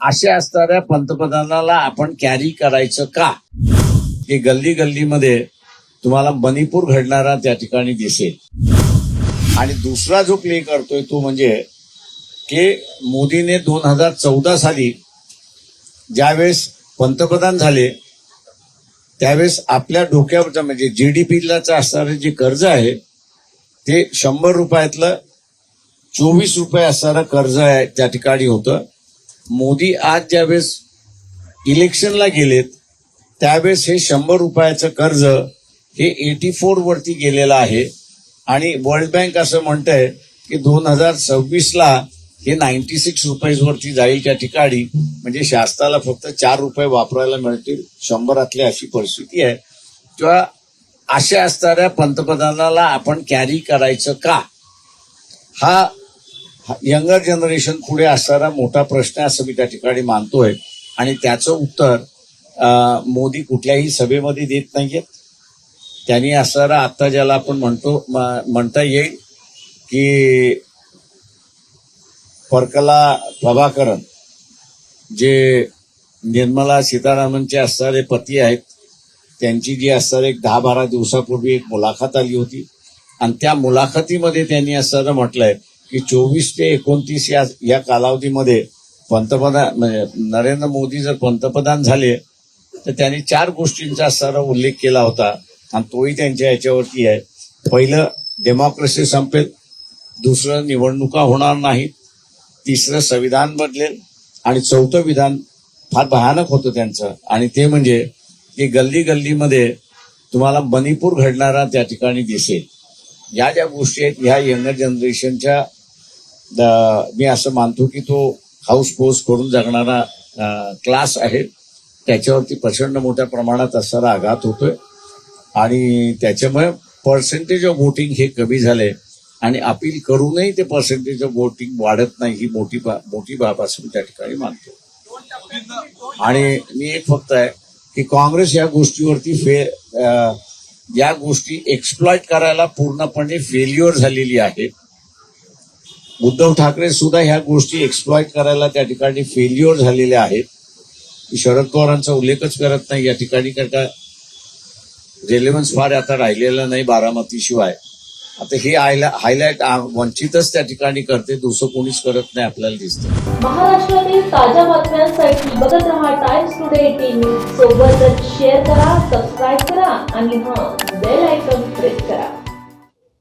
अशा असणाऱ्या पंतप्रधानाला आपण कॅरी करायचं का? की गल्ली गल्लीमध्ये तुम्हाला मणिपूर घडणारा त्या ठिकाणी दिसेल. आणि दुसरा जो प्ले करतोय तो म्हणजे की मोदीने दोन हजार चौदा साली ज्यावेळेस पंतप्रधान झाले त्यावेळेस आपल्या डोक्यावरचं म्हणजे जीडीपीला असणारे जे कर्ज आहे ते शंभर रुपयातलं चोवीस रुपये असणारं कर्ज आहे त्या ठिकाणी होतं. मोदी आज ज्यावेळेस इलेक्शनला गेलेत त्यावेळेस हे शंभर रुपयाचं कर्ज हे एटी फोर वरती गेलेलं आहे. आणि वर्ल्ड बँक असं म्हणत आहे की दोन हजार सव्वीसला हे नाईन्टी सिक्स रुपीज वरती जाईल त्या ठिकाणी. म्हणजे शासनाला फक्त चार रुपये वापरायला मिळतील. शंभरातली अशी परिस्थिती आहे. किंवा अशा असणाऱ्या पंतप्रधानाला आपण कॅरी करायचं का? हा यंगर जनरेशन पुढे असणारा मोठा प्रश्न असं मी त्या ठिकाणी मानतोय. आणि त्याचं उत्तर मोदी कुठल्याही सभेमध्ये देत नाहीयेत. त्यांनी असणारा आता ज्याला आपण म्हणतो म- म्हणता येईल की परकला प्रभाकरन जे निर्मला सीतारामनचे असणारे पती आहेत त्यांची जी असणार एक दहा बारा दिवसापूर्वी एक मुलाखत आली होती. आणि त्या मुलाखतीमध्ये त्यांनी असं म्हटलंय की चोवीस ते एकोणतीस या या कालावधीमध्ये पंतप्रधान म्हणजे नरेंद्र मोदी जर पंतप्रधान झाले तर त्यांनी चार गोष्टींचा सर्व उल्लेख केला होता. आणि तोही त्यांच्या याच्यावरती आहे. पहिलं डेमोक्रेसी संपेल. दुसरं निवडणुका होणार नाहीत. तिसरं संविधान बदलेल. आणि चौथं विधान फार भयानक होतं त्यांचं. आणि ते म्हणजे की गल्ली गल्लीमध्ये तुम्हाला मणिपूर घडणारा त्या ठिकाणी दिसेल. या ज्या गोष्टी आहेत ह्या यंगर जनरेशनच्या मी असं मानतो की तो हाऊस कोर्स करून जगणारा क्लास आहे. त्याच्यावरती प्रचंड मोठ्या प्रमाणात असणारा आघात होतोय. आणि त्याच्यामुळे पर्सेंटेज ऑफ वोटिंग हे कमी झाले. आणि अपील करूनही ते पर्सेंटेज ऑफ वोटिंग वाढत नाही ही मोठी बा- मोठी बाब असं मी त्या ठिकाणी मानतो. आणि मी एक फक्त आहे की काँग्रेस या गोष्टीवरती फे या गोष्टी एक्सप्लॉइट करायला पूर्णपणे फेल्युअर झालेली आहे. उद्धव ठाकरे सुद्धा ह्या गोष्टी एक्सप्लॉइट करायला त्या ठिकाणी फेल्युअर झालेले आहेत. मी शरद पवारांचा उल्लेखच करत नाही या ठिकाणी कारण का रेलेव्हन्स फार आता राहिलेला नाही बारामतीशिवाय. आता हे हायलाइट वंचितच त्या ठिकाणी करते दुसरं कोणीच करत नाही आपल्याला दिसतं महाराष्ट्रातील ताज्या बातम्यांसाठी बघत रहा टाइम्स टुडे टीव्ही सोबतच शेअर करा सबस्क्राईब करा आणि हा बेल आयकॉन प्रेस करा.